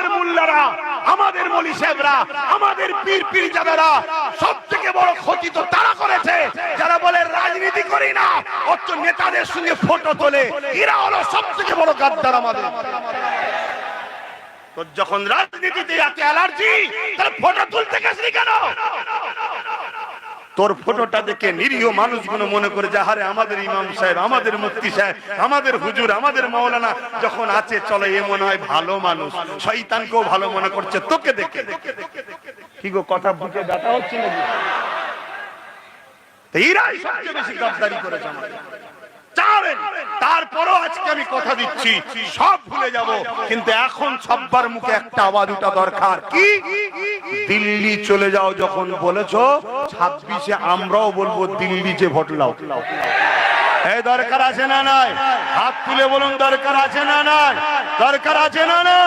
আমাদের মোল্লারা, আমাদের মলি সাহেবরা, আমাদের পীর পীর যাদারা সব থেকে বড় ক্ষতি তো তারা করেছে। যারা বলে রাজনীতি করি না অত নেতাদের সঙ্গে ফটো তোলে, এরা হলো সব থেকে বড় গাদ্দার আমাদের। তো যখন রাজনীতিতে এত অ্যালার্জি, তাহলে ফটো তুলতে গেছিলি কেন? তোর ফটোটা দেখে নিরীহ মানুষগুলো মনে করে যে হারে আমাদের ইমাম সাহেব, আমাদের মুক্তি সাহেব, আমাদের হুজুর, আমাদের মৌলানা যখন আছে, চলে, এ মনে হয় ভালো মানুষ। শয়তানকেও ভালো মনে করছে, তোকে দেখে। কি গো, কথা বুঝে ব্যথা হচ্ছে নাকি? এরাই সবচেয়ে বেশি গাদ্দারি করেছে আমাদের। চাবেন তারপরও আজকে আমি কথা দিচ্ছি। সব ভুলে যাব। কিন্তু এখন সব্বার মুখে একটা আওয়াজ ওটা দরকার। কি? দিল্লি চলে যাও যখন বলেছ, ছাব্বিশে আমরাও বলব দিল্লি যে ভোট লাও এই দরকার আছে না নাই? হাত তুলে বলুন, দরকার আছে না নাই? দরকার আছে না নাই?